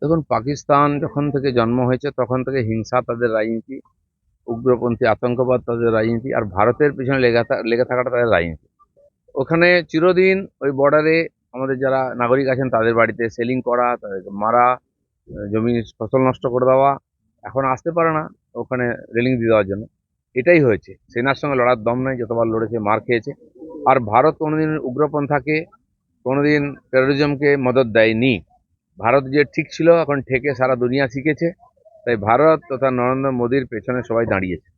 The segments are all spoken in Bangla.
দেখুন, পাকিস্তান যখন থেকে জন্ম হয়েছে, তখন থেকে হিংসা তাদের রাজনীতি, উগ্রপন্থী আতঙ্কবাদ তাদের রাজনীতি, আর ভারতের পিছনে লেগে লেগে থাকাটা তাদের রাজনীতি। ওখানে চিরদিন ওই বর্ডারে আমাদের যারা নাগরিক আছেন, তাদের বাড়িতে সেলিং করা, তাদেরকে মারা জমি ফসল নষ্ট করে দেওয়া, এখন আসতে পারে না ওখানে রেলিং দিয়ে দেওয়ার জন্য। এটাই হয়েছে। সেনার সঙ্গে লড়ার দম নেই, যতবার লড়েছে, মার খেয়েছে। আর ভারত কোনোদিন উগ্রপন্থাকে, কোনোদিন টেরোরিজমকে মদত দেয়নি। ভারত যে ঠিক ছিল, এখন ঠেকে সারা দুনিয়া শিখেছে। তাই ভারত তথা নরেন্দ্র মোদীর পেছনে সবাই দাঁড়িয়েছে।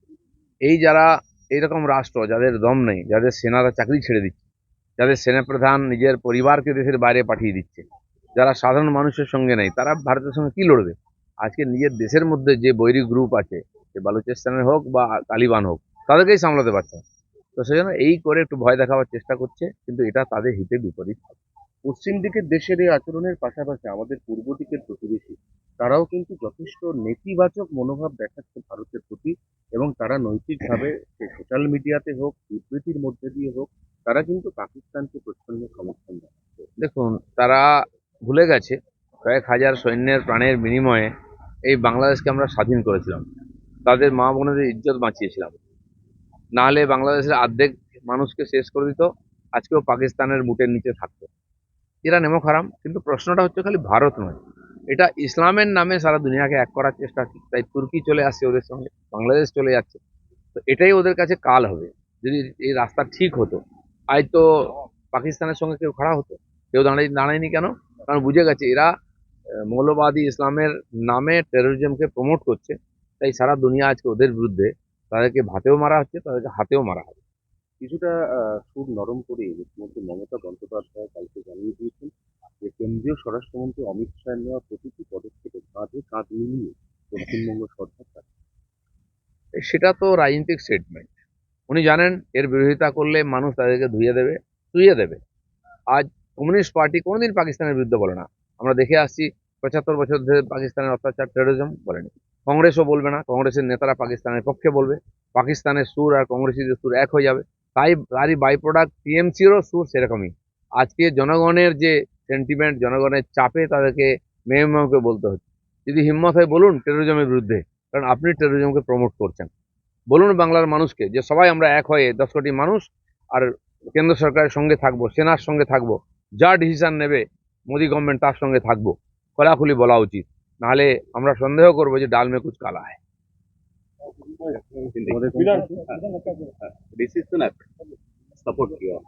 এই যারা এইরকম রাষ্ট্র, যাদের দম নেই, যাদের সেনারা চাকরি ছেড়ে দিচ্ছে, যাদের সেনাপ্রধান নিজের পরিবারকে দেশের বাইরে পাঠিয়ে দিচ্ছে, যারা সাধারণ মানুষের সঙ্গে নেই, তারা ভারতের সঙ্গে কি লড়বে? আজকে নিজের দেশের মধ্যে যে বৈরী গ্রুপ আছে, সে বালুচিস্তানের হোক বা তালিবান হোক, তাদেরকেই সামলাতে পারছে। তো সেজন্য এই করে একটু ভয় দেখাবার চেষ্টা করছে, কিন্তু এটা তাদের হিতে বিপরীত পশ্চিম দিকের দেশের এই আচরণের পাশাপাশি আমাদের পূর্ব দিকের প্রতিবেশী, তারাও কিন্তু যথেষ্ট নেতিবাচক মনোভাব দেখাচ্ছে ভারতের প্রতি এবং তারা নৈতিকভাবে সোশ্যাল মিডিয়াতে হোক, বিবৃতির মধ্যে দিয়ে হোক, তারা কিন্তু পাকিস্তানকে প্রচ্ছন্ন সমর্থন দেয় দেখুন, তারা ভুলে গেছে, কয়েক হাজার সৈন্যের প্রাণের বিনিময়ে এই বাংলাদেশকে আমরা স্বাধীন করেছিলাম। তাদের মা বোনেদের ইজ্জত বাঁচিয়েছিলাম। নাহলে বাংলাদেশের অর্ধেক মানুষকে শেষ করে দিত, আজকেও পাকিস্তানের বুটের নিচে থাকতো। এরা নেমো খারাম কিন্তু প্রশ্নটা হচ্ছে খালি ভারত নয়। এটা ইসলামের নামে সারা দুনিয়াকে এক করার চেষ্টা হচ্ছে। তাই তুর্কি চলে আসছে ওদের সঙ্গে, বাংলাদেশ চলে যাচ্ছে। তো এটাই ওদের কাছে কাল হবে। যদি এই রাস্তা ঠিক হতো, আজ তো পাকিস্তানের সঙ্গে কেউ খাড়া হতো, কেউ দাঁড়াই দাঁড়ায়নি কেন? কারণ বুঝে গেছে, এরা মৌলবাদী ইসলামের নামে টেরোরিজমকে প্রমোট করছে। তাই সারা দুনিয়া আজকে ওদের বিরুদ্ধে, তাদেরকে ভাতেও মারা হচ্ছে, তাদেরকে হাতেও মারা হচ্ছে কিছুটা সুর নরম করে মুখ্যমন্ত্রী মমতা বন্দ্যোপাধ্যায় কালকে জানিয়ে দিয়েছেন যে কেন্দ্রীয় স্বরাষ্ট্রমন্ত্রী অমিত শাহের নেওয়া প্রতিটি পদক্ষেপে কাঁধে কাঁধ মিলিয়ে পশ্চিমবঙ্গ সরকার সেটা তো রাজনৈতিক স্টেটমেন্ট উনি জানেন এর বিরোধিতা করলে মানুষ তাদেরকে ধুয়ে দেবে ধুয়ে দেবে। আজ কমিউনিস্ট পার্টি কোনোদিন পাকিস্তানের বিরুদ্ধে বলে না। আমরা দেখে আসছি, পঁচাত্তর বছর ধরে পাকিস্তানের অত্যাচার টেরোরিজম বলেনি। কংগ্রেসও বলবে না, কংগ্রেসের নেতারা পাকিস্তানের পক্ষে বলবে। পাকিস্তানের সুর আর কংগ্রেসিদের সুর এক হয়ে যাবে। তাই তারই বাই প্রোডাক্ট টিএমসিরও সুর সেরকমই। আজকে জনগণের যে সেন্টিমেন্ট জনগণের চাপে তাদেরকে মেয়ে মেয়েকে বলতে হচ্ছে। যদি হিম্মত হয় বলুন টেরোরিজমের বিরুদ্ধে, কারণ আপনি টেরোরিজমকে প্রমোট করছেন। বলুন বাংলার মানুষকে যে সবাই আমরা এক হয়ে দশ কোটি মানুষ আর কেন্দ্র সরকারের সঙ্গে থাকব, সেনার সঙ্গে থাকব, যা ডিসিশান নেবে, মোদি গভর্নমেন্ট তার সঙ্গে থাকব। খোলাখুলি বলা উচিত। নাহলে আমরা সন্দেহ করব যে ডাল মে কুচ কালা হয় Ah, this is the effort, support you.